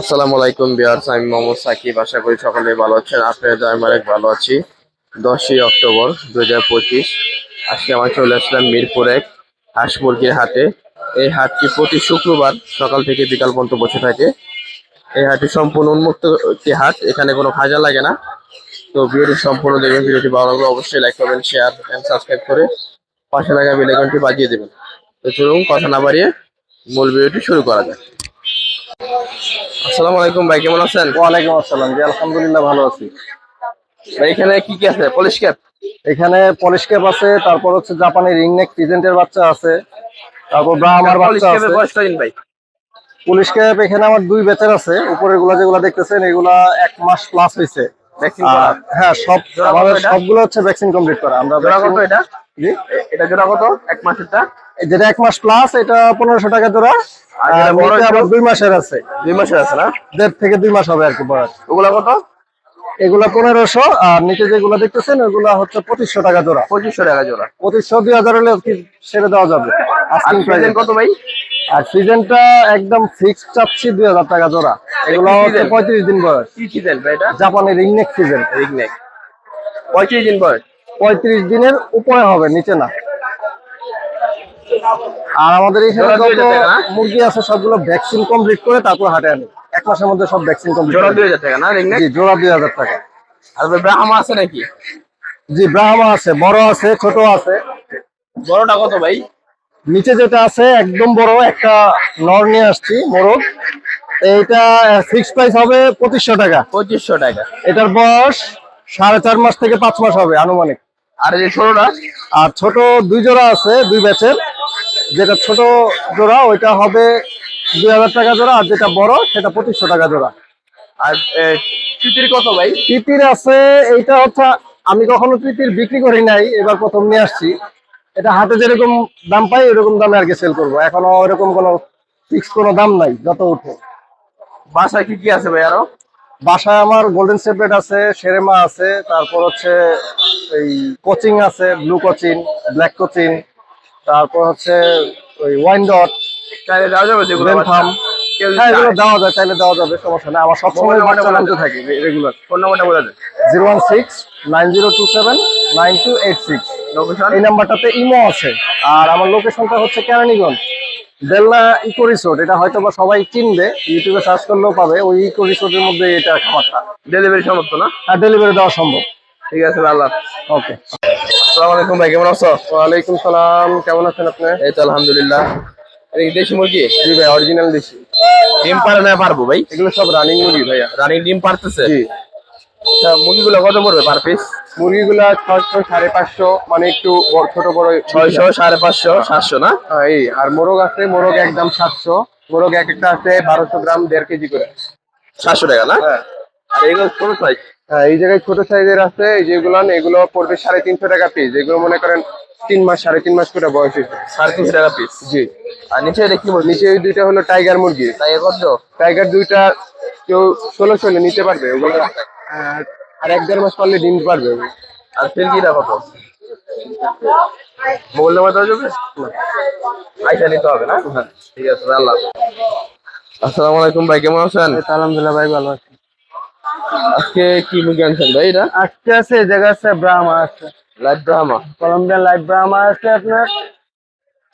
আসসালামু আলাইকুম বিয়ার্স আমি মোহাম্মদ সাকিব। আশা করি সকলে ভালো আছেন। আপনাদের আমি অনেক ভালো আছি। দশই অক্টোবর দু হাজার পঁচিশ, আজকে আমার চলে আসলাম মিরপুর এক হাঁস মুরগির হাটে। এই হাটটি প্রতি শুক্রবার সকাল থেকে বিকাল পর্যন্ত বসে থাকে। এই হাটটি সম্পূর্ণ উন্মুক্ত একটি হাট, এখানে কোনো খাজা লাগে না। তো ভিডিওটি সম্পূর্ণ দেখবেন, ভিডিওটি ভালো লাগলে অবশ্যই লাইক করবেন শেয়ার এন্ড সাবস্ক্রাইব করে পাশে লাগা বেলাইকনটি বাজিয়ে দেবেন। তো চলুন, কথা না বাড়িয়ে মূল ভিডিওটি শুরু করা যাক। আসসালামু আলাইকুম ভাই কেমন আছেন? ওয়ালাইকুম আসসালাম জি আলহামদুলিল্লাহ ভালো আছি। ভাই এখানে কি কি আছে? Polish cap? এখানে পলিশ ক্যাপ আছে তারপর হচ্ছে জাপানি রিংনেক প্রেজেন্টের বাচ্চা আছে তারপর ব্রাহ্মার পলিশ বাচ্চা ক্যাপের আছে। বয়স কদিন ভাই? পুলিশ ক্যাপ এখানে আমার দুই ব্যাচের আছে উপরেরগুলা যেগুলা দেখতেছেন এগুলা এক মাস প্লাস হয়েছে ভ্যাকসিন হ্যাঁ সব আমাদের? সবগুলো হচ্ছে ভ্যাকসিন কমপ্লিট করা। আমরা এটা? এটা জোড়া কত? এক মাসেরটা? যেটা এক মাস প্লাস এটা পনেরোশো টাকা জোড়া। আবার দুই মাসের আছে। দুই মাসের আছে না? দেড় থেকে দুই মাস হবে আর কি বয়স। ওগুলা কত? এগুলা পনেরোশো আর নিচে যেগুলো দেখতেছেন ওগুলা হচ্ছে পঁচিশশো টাকা জোড়া। পঁচিশশো টাকা জোড়া। পঁচিশশো দুই হাজার হলে ছেড়ে দেওয়া যাবে? কত ভাই? আর সিজনটা একদম চাচ্ছি দুই হাজার টাকা জোড়া। এগুলো পঁয়ত্রিশ দিন বয়স। কি সিজন ভাই এটা? জাপানি রিংনেক সিজন পঁয়ত্রিশ দিন বয়স। পঁয়ত্রিশ দিনের উপরে হবে নিচে না। আর আমাদের এখানে যত? মুরগি আছে সবগুলো ভ্যাকসিন কমপ্লিট করে তারপর হাটে আনি। এক মাসের মধ্যে সব ভ্যাকসিন কমপ্লিট জোড়া দুই হাজার টাকা না জি জোড়া দুই হাজার টাকা। আর ব্রাহ্মা আছে নাকি? জি ব্রাহ্মা আছে বড় আছে ছোট আছে। বড়টা কত ভাই? নিচে যেটা আছে একদম বড় একটা নর নিয়ে আসছি মোরগ। এইটা ফিক্স প্রাইস হবে পঁচিশশো টাকা। পঁচিশশো টাকা। এটার বয়স সাড়ে চার মাস থেকে পাঁচ মাস হবে আনুমানিক। আর এই ষোলোটা আর ছোট দুই জোড়া আছে দুই ব্যাচের। যেটা ছোট জোড়া ওইটা হবে দুই হাজার টাকা জোড়া আর যেটা বড় সেটা পঁচিশশো টাকা জোড়া। আর চিতির কত ভাই? তিতির আছে এইটা হচ্ছে আমি কখনো তিতির বিক্রি করি নাই এবার প্রথম নিয়ে আসছি। এটা হাতে যেরকম দাম পাই ওরকম দামে আর কি সেল করব। এখনও ওরকম কোনো ফিক্স কোনো দাম নাই যত উঠে। বাসায় কি কি আছে ভাই আরও? বাসায় আমার গোল্ডেন সেপারেট আছে সেরেমা আছে তারপর হচ্ছে এই কোচিং আছে ব্লু কোচিং ব্ল্যাক কোচিং তারপর হচ্ছে ওই ওয়াইন ডট চাইলে দেওয়া যাবে যেগুলো ফার্ম হ্যাঁ এগুলো দেওয়া যায় চাইলে দেওয়া যাবে সমস্যা নেই। আমার সবসময় মোবাইল বাচ্চা নামতে বলে থাকে রেগুলার ফোন নাম্বারটা বলে zero one six nine zero two seven nine two eight six. Location এই নাম্বারটাতে ইমো আছে। আর আমার লোকেশনটা হচ্ছে কেরানীগঞ্জ। বেলনা ইকো রিসোর্ট এটা হয়তো বা সবাই চিনবে ইউটিউবে সার্চ করলেও পাবে ওই ইকো রিসোর্টের মধ্যে এটা খাবারটা। ডেলিভারি সমর্থ না? আর ডেলিভারি দেওয়া সম্ভব। ঠিক আছে আল্লাহ ওকে আসসালামু আলাইকুম ভাই কেমন আছো? ওয়ালাইকুম সালাম কেমন আছেন আপনি? এই তো আলহামদুলিল্লাহ। এই দেশি মুরগি? জি ভাই অরিজিনাল দেশি। ডিম পারে না পারব ভাই। এগুলো সব রানিং মুরগি ভাইয়া। রানিং ডিম পারতেছে জি। মুরগিগুলো কত পড়বে পার পিস মুরগিগুলা ছয়শো সাড়ে পাঁচশো মানে একটু বড় ছোট বড় ছয়শো সাড়ে পাঁচশো সাতশো না? হ্যাঁ, এই আর মোরগ আছে মোরগ একদম সাতশো। মোরগ এক একটা আছে বারোশো গ্রাম দেড় কেজি করে। সাতশো টাকা না? হ্যাঁ। এগুলো ছোট সাইজ হ্যাঁ এই জায়গায় ছোট সাইজের আছে যেগুলো এগুলো পড়বে সাড়ে তিনশো টাকা পিস এগুলো মনে করেন তিন মাস সাড়ে তিন মাস করে বয়স হয়েছে। সাড়ে তিনশো টাকা পিস জি। আর নিচে এটা কি নিচে ওই দুইটা হলো টাইগার মুরগি। এ কত? টাইগার দুইটা কেউ ষোলোশো নিতে পারবে ওগুলো আর এক দেড় মাস পারলে ডিম পারবে। আর মোবাইল নাম্বার দেওয়া যাবে? আইসা নিতে হবে না? হ্যাঁ ঠিক আছে আল্লাহ আসসালামু আলাইকুম ভাই কেমন আছেন? আলহামদুলিল্লাহ ভাই ভালো আছে। আজকে কি মুরগি আনছেন ভাই এটা? আজকে আছে এই জায়গা আছে ব্রাহ্মা আছে। Light Brahma? Columbian light Brahma আছে আপনার।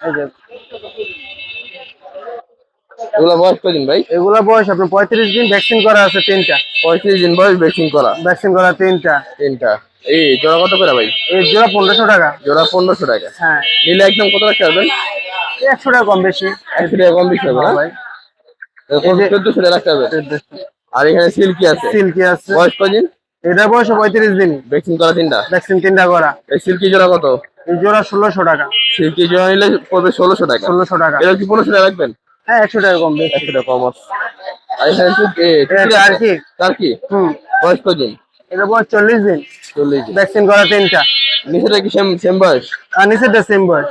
এই যে। এগুলো বয়স কদিন ভাই? এগুলা বয়স আপনার পঁয়ত্রিশ দিন ভ্যাকসিন করা আছে তিনটা। পঁয়ত্রিশ দিন বয়স ভ্যাকসিন করা। ভ্যাকসিন করা তিনটা। তিনটা। এই জোড়া কত করে ভাই? এই জোড়া পনেরোশো টাকা। জোড়া পনেরোশো টাকা। হ্যাঁ। নিলে একদম কত পারবেন এই একশো টাকা কম বেশি। একশো টাকা কম বেশি হবে না? ভাই। চোদ্দশো টাকা রাখতে হবে। আর এখানে সিল্কি আছে। সিল্কি আছে। বয়স কদিন এটা বয়স পঁয়ত্রিশ দিন। ভ্যাকসিন করা তিনটা? ভ্যাকসিন তিনটা করা। এই সিল্কি জোড়া কত? এই জোড়া ষোলোশো টাকা। সিল্কি জোড়া নিলে পড়বে ষোলোশো টাকা। ষোলোশো টাকা। এটা কি পনেরোশো টাকা রাখবেন? হ্যাঁ একশো টাকা কম একশো টাকা কম আছে। আর এখানে হচ্ছে, এ, এটা আর কি তার কি? হুম। বয়স কদিন এটা বয়স চল্লিশ দিন। চল্লিশ দিন। ভ্যাকসিন করা তিনটা। নিচেটা কি সেম সেম বয়স? আর নিচেরটা সেম বয়স।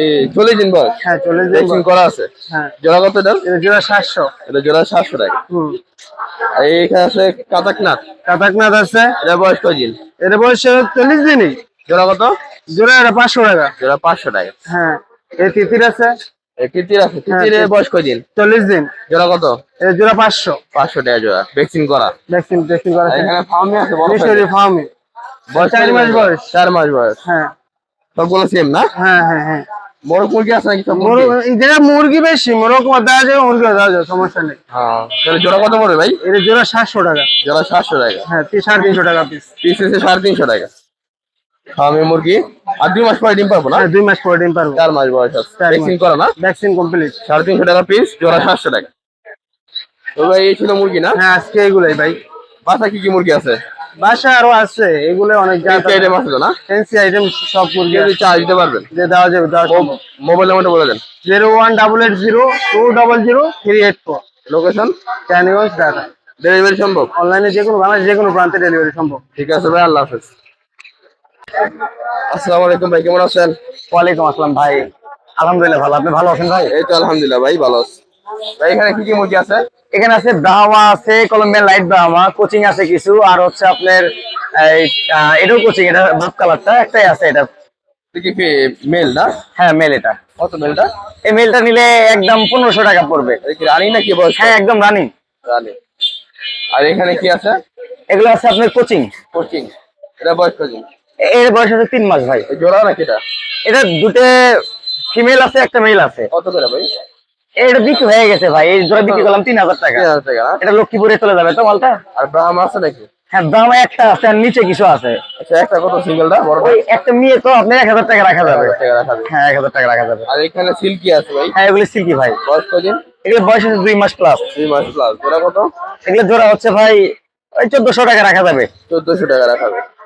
এই চল্লিশ দিন বয়স? হ্যাঁ চল্লিশ দিন ভ্যাকসিন করা আছে? হ্যাঁ। জোড়া কত এটা? এটা জোড়া সাতশো। এটা জোড়া সাতশো টাকা। হুম। আছে কাতাকনাথ। কাতাকনাথ আছে। এটা বয়স কদিন এটা বয়স চল্লিশ দিনই। জোড়া কত? জোড়া এটা পাঁচশো টাকা। জোড়া পাঁচশো টাকা। হ্যাঁ। এই তিতির আছে। আছে বয়স কয়দিন চল্লিশ দিন। জোড়া কত? জোড়া পাঁচশো। পাঁচশো টাকা জোড়া ভ্যাকসিন করা। ভ্যাকসিন ভ্যাকসিন করা এখানে ফার্মে আছে মিশরি ফার্মে বয়স চার মাস বয়স। চার মাস বয়স। হ্যাঁ। সবগুলো সেম না? হ্যাঁ হ্যাঁ হ্যাঁ। বড় মুরগি আছে নাকি? যেটা মুরগি? বেশি মোরগ দেওয়া যাবে মুরগি দেওয়া যাবে সমস্যা নেই। হ্যাঁ জোড়া কত পড়বে ভাই? এটা জোড়া সাতশো টাকা। জোড়া সাতশো টাকা। হ্যাঁ সাড়ে তিনশো টাকা পিস পিস সাড়ে তিনশো টাকা। ফার্মে মুরগি? আর দুই মাস পরে ডিম পাবো না? হ্যাঁ দুই মাস পরে ডিম পারব। চার মাস বয়স আছে। ভ্যাকসিন করা না? ভ্যাকসিন কমপ্লিট সাড়ে তিনশো টাকা পিস জোড়া সাতশো টাকা। তো ভাই এই ছিল মুরগি না? হ্যাঁ আজকে এগুলাই ভাই। বাসা কি কি মুরগি আছে? বাসা আরও আছে এগুলো অনেক আইটেম আছে। না? ফ্যান্সি আইটেম সব মুরগি যদি চা দিতে পারবেন? যে দেওয়া যাবে মোবাইল নাম্বারটা বলে দেন। Zero one double eight zero two double zero three eight four. Location Kaniganj Dhaka delivery সম্ভব? অনলাইনে যে কোনো বাংলাদেশ যে কোনো প্রান্তে ডেলিভারি সম্ভব। ঠিক আছে ভাই আল্লাহ হাফেজ। আসসালামু আলাইকুম ভাই কেমন আছেন? ওয়ালাইকুম আসসালাম ভাই। আলহামদুলিল্লাহ ভালো। আপনি ভালো আছেন ভাই? এই তো আলহামদুলিল্লাহ ভাই ভালো আছি। ভাই এখানে কি কি মুরগি আছে? এখানে আছে ব্রাহ্মা আছে কলম্বিয়ান লাইট ব্রাহ্মা কোচিং আছে কিছু আর হচ্ছে আপনার এটাও কোচিং এটা ভাব কালারটা একটাই আছে এটা। মেল না? হ্যাঁ মেল এটা। কত মেলটা এই মেলটা নিলে একদম পনেরোশো টাকা পড়বে। রানি নাকি বয়স হ্যাঁ একদম রানিং। রানি। আর এখানে কি আছে? এগুলো আছে আপনার কোচিং। কোচিং। এটা বয়স কত এর বয়স আছে তিন মাস ভাই। জোড়া নাকি এটা? এটা দুটো ফিমেল আছে একটা মেল আছে। কত করে ভাই? এটা বিক্রি হয়ে গেছে ভাই এই জোড়া বিক্রি করলাম তিন হাজার টাকা? এটা লক্ষ্মীপুরে চলে যাবে তো মালটা? আর ব্রাহ্ম আছে নাকি? হ্যাঁ দাম একটা আছে আর নিচে কিছু আছে। আচ্ছা একটা কত সিঙ্গেলটা বড় একটা নিয়ে তো আপনার এক হাজার টাকা রাখা যাবে। টাকা রাখা যাবে। হ্যাঁ এক হাজার টাকা রাখা যাবে। আর এখানে সিল্কি আছে ভাই। হ্যাঁ এগুলো সিল্কি ভাই। বয়স কদিন এগুলো বয়স আছে দুই মাস প্লাস দুই মাস প্লাস জোড়া কত? এগুলো জোড়া হচ্ছে ভাই ওই চোদ্দশো টাকা রাখা যাবে। চোদ্দশো টাকা রাখা যাবে।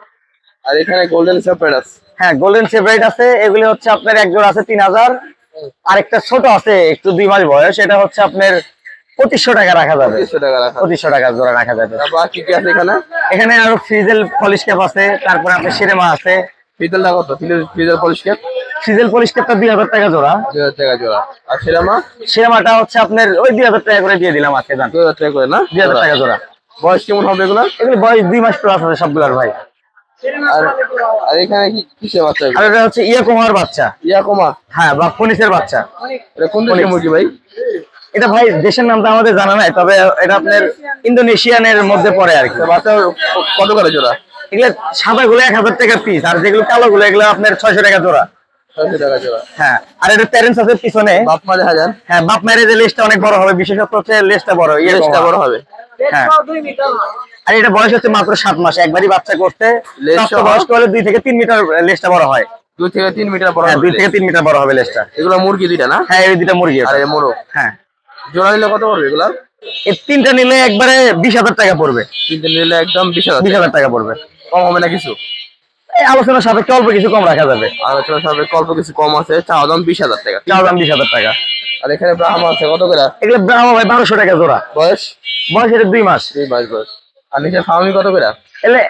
আর এখানে গোল্ডেন সেপারেট আছে। হ্যাঁ গোল্ডেন সেপারেট আছে। এগুলি হচ্ছে আপনার এক জোড়া আছে তিন হাজার। আরেকটা ছোট আছে একটু দুই মাস বয়স। এটা হচ্ছে আপনার পঁচিশশো টাকা রাখা যাবে। পঁচিশশো জোড়া রাখা যাবে। তারপর আর কি কি আছে এখানে? এখানে আরও ফ্রিজেল পলিশ ক্যাপ আছে। তারপরে আপনার সিনেমা আছে। ফিজলটা কত? Frizzle Polish cap frizzle Polish ক্যাপটা দুই হাজার টাকা জোড়া। দুই হাজার টাকা জোড়া। আর সিনেমা? সিনেমাটা হচ্ছে আপনার ওই দুই হাজার টাকা করে দিয়ে দিলাম আজকে দুই হাজার টাকা করে না? দুই হাজার টাকা জোড়া। বয়স কেমন হবে এগুলো এগুলো বয়স দুই মাস প্লাস আছে সবগুলোর ভাই। আর এখানে কি কিসের বাচ্চা আর এটা হচ্ছে বাচ্চা। হ্যাঁ বা ফনিসের বাচ্চা। এটা কোন দেশের মুরগি ভাই? এটা ভাই দেশের নামটা আমাদের জানা নাই তবে এটা আপনার ইন্দোনেশিয়ানের মধ্যে পড়ে আর কি। বাচ্চা কত করে জোড়া? এগুলো সাদা গুলো এক হাজার টাকা পিস আর যেগুলো কালো গুলো এগুলো আপনার ছয়শো টাকা জোড়া। হ্যাঁ আর এটা প্যারেন্টস আছে পিছনে। বাপ যান। হ্যাঁ বাপ মায়ের যে লেজটা অনেক বড় হবে বিশেষত হচ্ছে লেজটা বড় লেজটা বড় হবে। আর এটা বয়স হচ্ছে মাত্র সাত মাস। একবারই বাচ্চা করতে? বয়স্ক হলে দুই থেকে তিন মিটার লেজটা বড় হয়। দুই থেকে তিন মিটার বড় হ্যাঁ দুই থেকে তিন মিটার বড় হবে লেজটা। এগুলো মুরগি দুইটা না? হ্যাঁ এই দুইটা মুরগি আর। মোরগ। হ্যাঁ। জোড়া নিলে কত পড়বে এগুলো? এই তিনটা নিলে একবারে বিশ হাজার টাকা পড়বে। তিনটে নিলে একদম বিশ হাজার বিশ হাজার টাকা পড়বে। কম হবে না কিছু? এই আলোচনার সাপেক্ষে অল্প কিছু কম রাখা যাবে। আলোচনা সাথে অল্প কিছু কম আছে চাওয়া দাম বিশ হাজার টাকা। চাও দাম বিশ হাজার টাকা। আর এখানে ব্রাহ্মা আছে কত করে? এগুলো ব্রাহ্মা ভাই বারোশো টাকা জোড়া। বয়স? বয়স এটা দুই মাস। দুই মাস বয়স। আর নিচে ফার্মি কত করে? এলে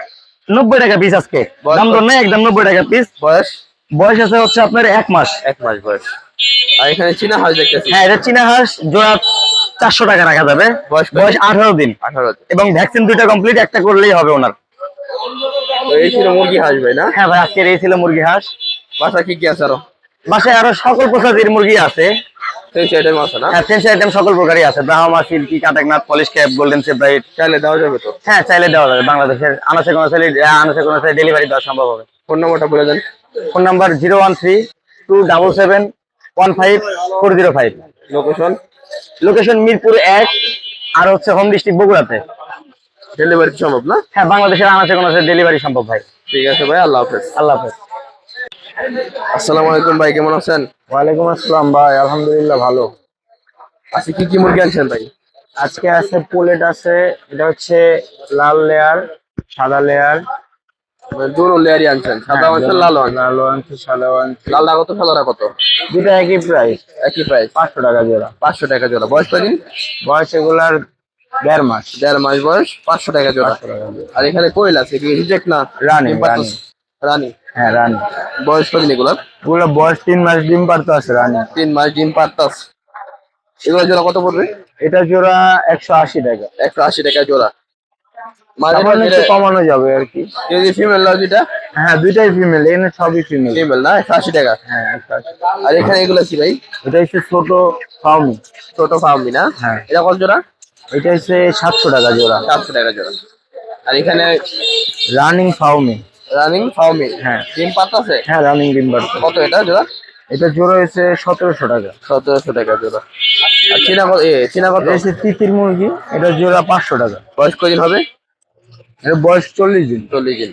নব্বই টাকা পিস আজকে। দাম? দর নেই একদম নব্বই টাকা পিস বয়স? বয়স আছে হচ্ছে আপনার এক মাস। এক মাস বয়স। আর এখানে চীনা হাঁস দেখতেছি। হ্যাঁ এটা চীনা হাঁস জোড়া চারশো টাকা রাখা যাবে। বয়স বয়স আঠারো দিন। আঠারো এবং ভ্যাকসিন দুইটা কমপ্লিট একটা করলেই হবে ওনার। তো এই ছিল মুরগি হাঁস ভাই না? হ্যাঁ ভাই আজকের এই ছিল মুরগি হাঁস। বাসা কি কি আছে আরও? বাসায় আরও সকল প্রজাতির মুরগি আছে। আইটেম আছে না? হ্যাঁ আইটেম সকল প্রকারই আছে। Brahma silkie Kadaknath Polish cap golden চাইলে দেওয়া যাবে তো? হ্যাঁ চাইলে দেওয়া যাবে। বাংলাদেশের আনাসে কোনো আনাসে কোনো ডেলিভারি দেওয়া সম্ভব হবে। ফোন নম্বরটা বলে দেন। Phone number zero one three two double seven one five four zero five. Location location Mirpur এক আর হচ্ছে হোম ডিস্ট্রিক্ট বগুড়াতে। ডেলিভারি সম্ভব না? হ্যাঁ বাংলাদেশের আনাচে কোনো ডেলিভারি সম্ভব ভাই। ঠিক আছে ভাই আল্লাহ হাফেজ। আল্লাহ হাফেজ। আসসালামু আলাইকুম ভাই কেমন আছেন? ওয়ালাইকুম আসসালাম ভাই আলহামদুলিল্লাহ ভালো। আজকে কি কি মুরগি আনছেন ভাই? আজকে আছে পোলেট আছে এটা হচ্ছে লাল লেয়ার সাদা লেয়ার। মানে দুটো লেয়ারই আনছেন সাদা আনছেন লাল আনছেন? লাল আনছি সাদা আনছি। লালটা কত সাদাটা কত? দুটা একই প্রাইস একই প্রাইস পাঁচশো টাকা জোড়া। পাঁচশো টাকা জোড়া। বয়স কদিন বয়স এগুলার দেড় মাস। দেড় মাস বয়স পাঁচশো টাকা জোড়া। আর এখানে কোয়েল আছে কি রিজেক্ট না রানী, পারতেছে? রানী। হ্যাঁ রানি। বয়স কদিন এগুলার এগুলো বয়স তিন মাস ডিম পারতে আছে রানি। তিন মাস ডিম পারতাস এগুলো জোড়া কত পড়বে? এটা জোড়া একশো আশি টাকা। একশো আশি টাকা জোড়া। কমানো যাবে আর কি। যদি ফিমেল যেটা হ্যাঁ দুইটাই ফিমেল এখানে সবই ফিমেল ফিমেল না একশো আশি টাকা। হ্যাঁ আর এখানে এগুলো কি ভাই? এটা হচ্ছে ছোট ফাউমি। ছোট না? হ্যাঁ। এটা কত জোড়া? এটা হচ্ছে সাতশো টাকা জোড়া। সাতশো টাকা জোড়া। আর এখানে রানিং ফাউমি রানিং ফার্মি হ্যাঁ। ডিম পাতা আছে? হ্যাঁ রানিং ডিম বাড়ছে কত এটা জোড়া? এটা জোড়া হয়েছে সতেরোশো টাকা। সতেরোশো টাকা জোড়া। আর চীনা কত কত? তিতির মুরগি। এটা জোড়া পাঁচশো টাকা। বয়স কদিন হবে? বয়স চল্লিশ দিন। চল্লিশ দিন।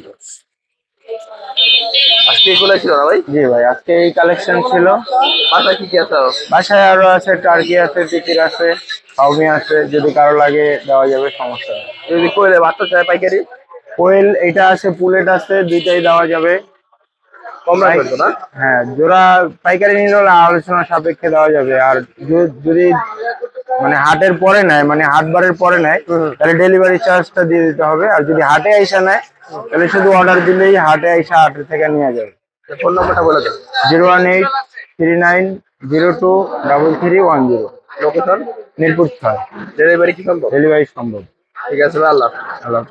আজকে এগুলো ছিল না ভাই? জি ভাই আজকে এই কালেকশন ছিল। বাসায় কি কি আছে বাসায় আরও আছে টার্কি আছে তিতির আছে ফাউমি আছে যদি কারও লাগে দেওয়া যাবে সমস্যা নেই। যদি কইলে বাচ্চা চায় পাইকারি? কোয়েল এটা আছে পুলেট আছে দুইটাই দেওয়া যাবে। কম রাখবেন না? হ্যাঁ জোড়া পাইকারি নিলে আলোচনা সাপেক্ষে দেওয়া যাবে। আর যদি মানে হাটের পরে নেয় মানে হাটবারের পরে নেয় তাহলে ডেলিভারি চার্জটা দিয়ে দিতে হবে। আর যদি হাটে আইসা নেয় তাহলে শুধু অর্ডার দিলেই হাটে আইসা হাটের থেকে নিয়ে যাবে। ফোন নাম্বারটা বলে দেন zero one eight three nine zero two double three one zero. Location? Mirpur ছয় ডেলিভারি কি সম্ভব? ডেলিভারি সম্ভব। ঠিক আছে আল্লাহ আল্লাহ।